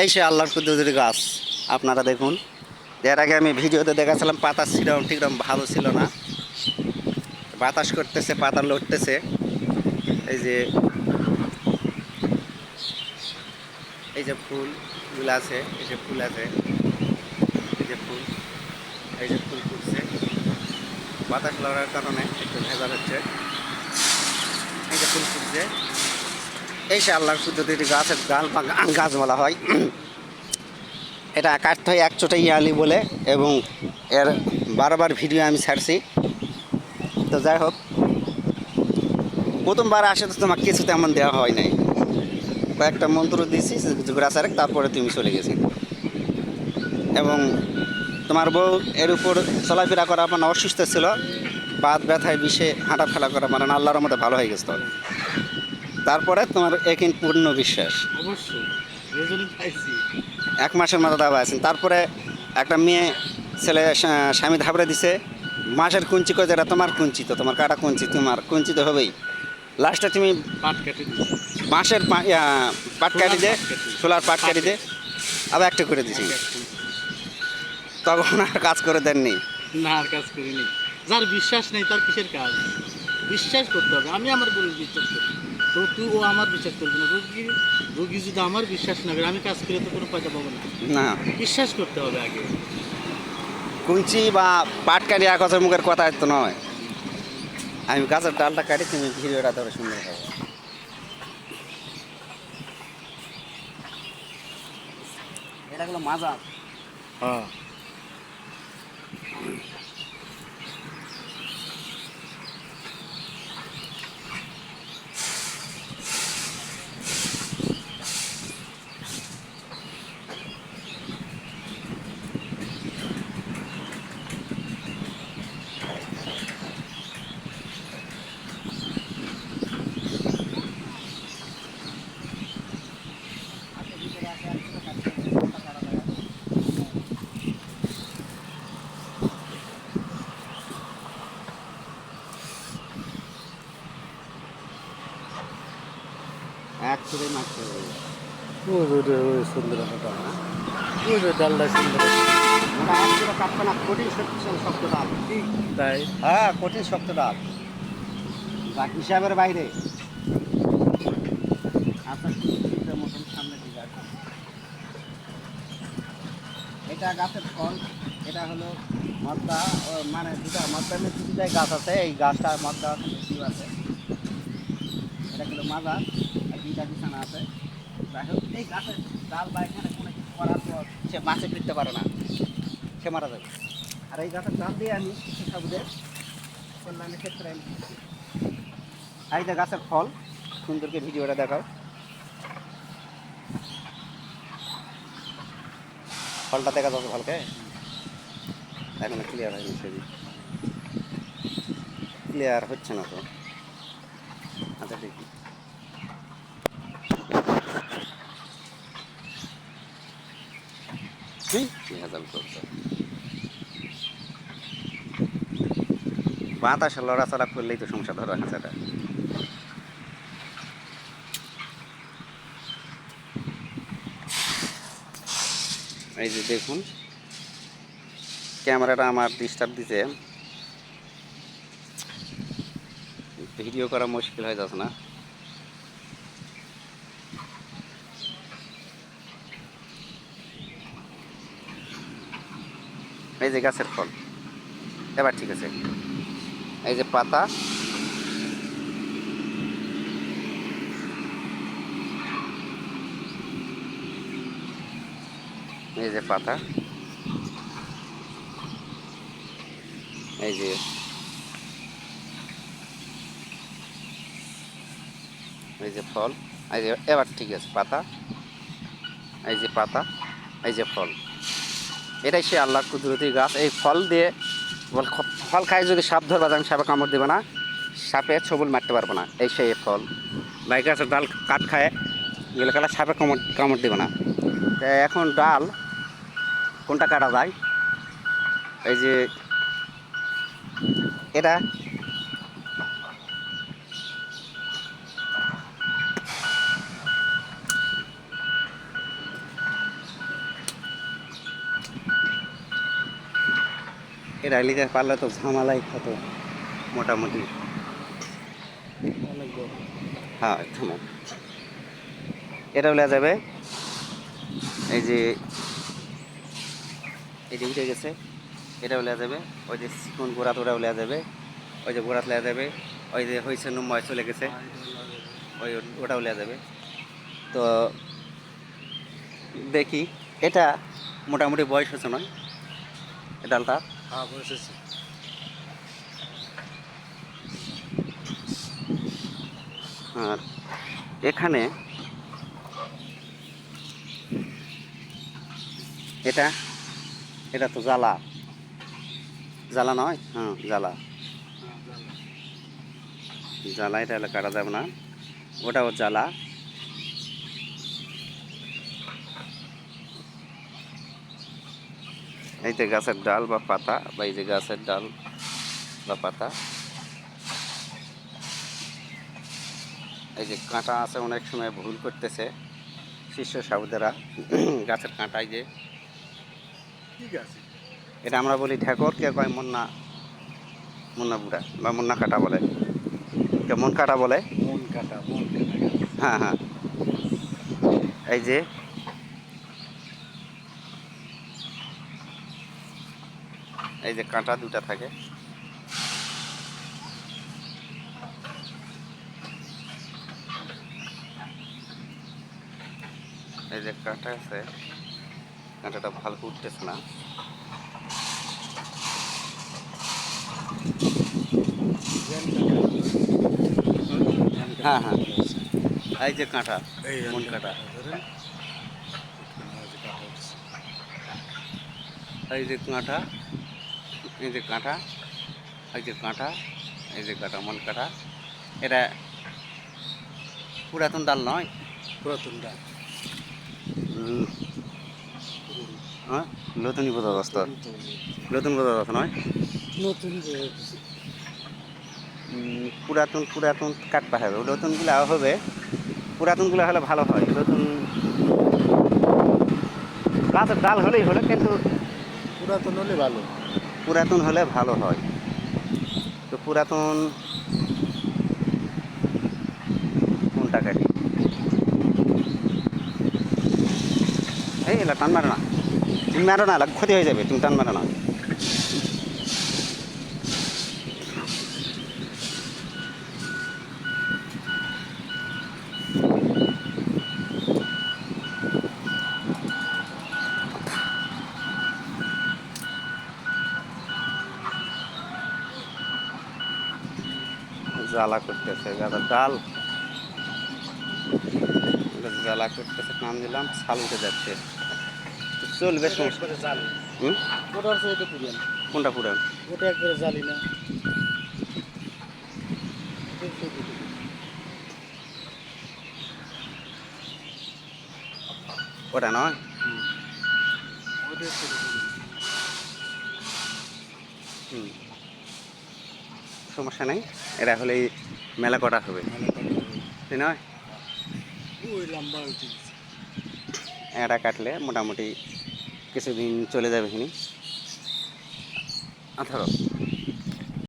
এই সেই আল্লাহর কুদরতি গাছ। আপনারা দেখুন, এর আগে আমি ভিডিওতে দেখাচ্ছিলাম পাতা ছিলাম ঠিকরকম ভালো ছিল না। বাতাস করতেছে, পাতা লড়তেছে। এই যে এই যে ফুলগুলো আছে, এই যে ফুল আছে, এই যে ফুল, এই যে ফুল ফুটছে। বাতাস লড়ার কারণে একটু ভেজাল হচ্ছে। এই যে ফুল ফুটছে। এই সে আল্লাহর কুদরতি গাছের গাল বা গাছ বলা হয়। এটা কাটতে হয় এক চোটে ইয়ালি বলে এবং এর বারবার ভিডিও আমি ছাড়ছি। তো যাই হোক, প্রথমবার আসে তো তোমাকে কিছু তেমন দেওয়া হয় নাই। কয়েকটা মন্ত্র দিয়েছি জুগরাচারে তারপরে তুমি চলে গেছি। এবং তোমার বউ এর উপর চলাফেরা করা মানে অসুস্থ ছিল বাদ ব্যথায় বিষে হাঁটাফেলা করা মানে আল্লাহর মতো ভালো হয়ে গেছে। তারপরে তোমার একিন পূর্ণ বিশ্বাস। অবশ্যই। এক মাসের মতো দাবা আছেন। তারপরে একটা মেয়ে ছেলে স্বামী ধাবড়ে দিছে। মাসের কুঞ্চি করে যেটা তোমার কুঞ্চিত তোমার কাটা কুঞ্চি তোমার কুঞ্চিত হবেই। লাস্টে তুমি পাট কেটে বাঁশের পাট কাটি দে সোলার পাট কাটি দে। আবার একটা করে দিছি। তখন আর কাজ করে দেননি। না আর কাজ করিনি। যার বিশ্বাস নেই তার কিসের কাজ? বিশ্বাস করতে হবে। আমি আমার বলে বিশ্বাস করি। তো তুই ও আমার বিশ্বাস করবে না। রোগী রোগী যদি আমার বিশ্বাস না করে আমি কাজ করে তো কোনো পয়সা পাবো না। না। বিশ্বাস করতে হবে আগে। কুঞ্চি বা পাট কাটি এক কথার মুখের কথা তো নয়। আমি গাছের ডালটা কাটি তুমি ভিডিওটা ধরে সুন্দর হবে। এটা হলো মাজা হ্যাঁ এক চুড়ে মারতে হবে ওই ওই ওই সুন্দর হাঁটা ওই ওই ডালটা সুন্দর ওটা এক চুড়ে কাটবে না কঠিন শক্ত ডাল। তাই? হ্যাঁ কঠিন শক্ত ডাল। বা হিসাবের বাইরে। আপনার মতন সামনে দিকে এটা গাছের ফল এটা হলো মদ্দা মানে দুটা মদ্দার মধ্যে দুটাই গাছ আছে এই গাছটা মদ্দা আছে আছে। এটা হলো মাজা। দুইটা বিছানা আছে। যাই হোক, এই গাছের ডাল বা এখানে কোনো কিছু করার পর সে মাছে ফিরতে পারে না। সে মারা যাবে। আর এই গাছের ডাল দিয়ে আমি সবুজের কল্যাণের ক্ষেত্রে আমি এই যে গাছের ফল সুন্দরকে ভিডিওটা দেখাও। ফলটা দেখা যাচ্ছে ভালকে? এখন ক্লিয়ার হয়নি ছবি। ক্লিয়ার হচ্ছে না তো। আচ্ছা দেখি। হুম, ভেজাল করছে বাতাসে লড়াচড়া করলেই তো সংসার ধরা আছে এই যে দেখুন ক্যামেরাটা আমার ডিস্টার্ব দিতে ভিডিও করা মুশকিল হয়ে যাচ্ছে না। এই যে গাছের ফল। এবার ঠিক আছে। এই যে পাতা। এই যে পাতা। এই যে এই যে ফল। এই যে, এবার ঠিক আছে, পাতা। এই যে পাতা, এই যে ফল। এটাই সে আল্লাহ কুদরতি গাছ। এই ফল দিয়ে বল, ফল খায় যদি সাপ ধরবা যান সাপে কামড় দেবে না, সাপে ছবল মারতে পারব না। এই সেই ফল। বাই গাছের ডাল কাঠ খায়, গেলে কালা সাপে কামড় কামড় দেবে না। এখন ডাল, কোনটা কাটা যায়? এই যে, এটা এটা নিতে পারলে তো ঝামেলাই কত? মোটামুটি। হ্যাঁ এটা উলে যাবে। এই যে এই যে উঠে গেছে। এটা উলে যাবে। ওই যে চিকন গোড়াত ওরা উলে যাবে। ওই যে গোড়াত লেয়া যাবে। ওই যে হয়েছে নম্বর চলে গেছে। ওই ওটা উলে যাবে। তো দেখি। এটা মোটামুটি বয়স হচ্ছে নয়? ডালটা? হ্যাঁ বসেছে। আর এখানে এটা এটা তো জ্বালা। জ্বালা নয়? হ্যাঁ জ্বালা। জ্বালা। এটা কাটা যাবে না। ওটাও জ্বালা। এই যে গাছের ডাল বা পাতা বা এই যে গাছের ডাল বা পাতা। এই যে কাঁটা আছে অনেক সময় ভুল করতেছে শিষ্য সাবুদেরা গাছের কাঁটায় যে। ঠিক আছে। এটা আমরা বলি ঠেকর কে কয় মুন্না মুন্না বুড়া বা মুন্না কাটা বলে। কে মন কাটা বলে? মন কাটা মন কাটা। হ্যাঁ হ্যাঁ। এই যে এই যে কাঁটা দুটা থাকে। এই যে কাঁটা আছে কাঁটাটা ভালো উঠতেছে না। হ্যাঁ হ্যাঁ। এই যে কাঁটা এই মন কাটা? এই যে কাঁটা এই যে কাঁটা এই যে কাঁটা এই যে কাঁটা মন কাঁটা এটা পুরাতন ডাল নয়? পুরাতন ডাল। হ্যাঁ? নতুনই বোঝা যাচ্ছে নতুন বোঝা যাচ্ছে নয়? নতুন পুরাতন পুরাতন কাটতে হবে। নতুনগুলো হবে পুরাতনগুলো হলে ভালো হয়। নতুন গাছের ডাল হলেই হলো কিন্তু পুরাতন হলে ভালো। পুরাতন হলে ভালো হয়। তো পুরাতন কোনটা কাটি? এই, এলা টান মারো না। তুমি মারো না ক্ষতি হয়ে যাবে, তুমি টান মারো না। জ্বালা করতেছে গাছের ডাল। জ্বালা করতেছে নাম দিলাম ছাল উঠে যাচ্ছে। চলবে কোনটা পুরান? ওটা একবারে জালি না। ওটা নয়। হুম। সমস্যা নেই। এরা হলেই মেলা কটা হবে। তাই নয়? এটা কাটলে মোটামুটি কিছুদিন চলে যাবে এখানে আঠারো।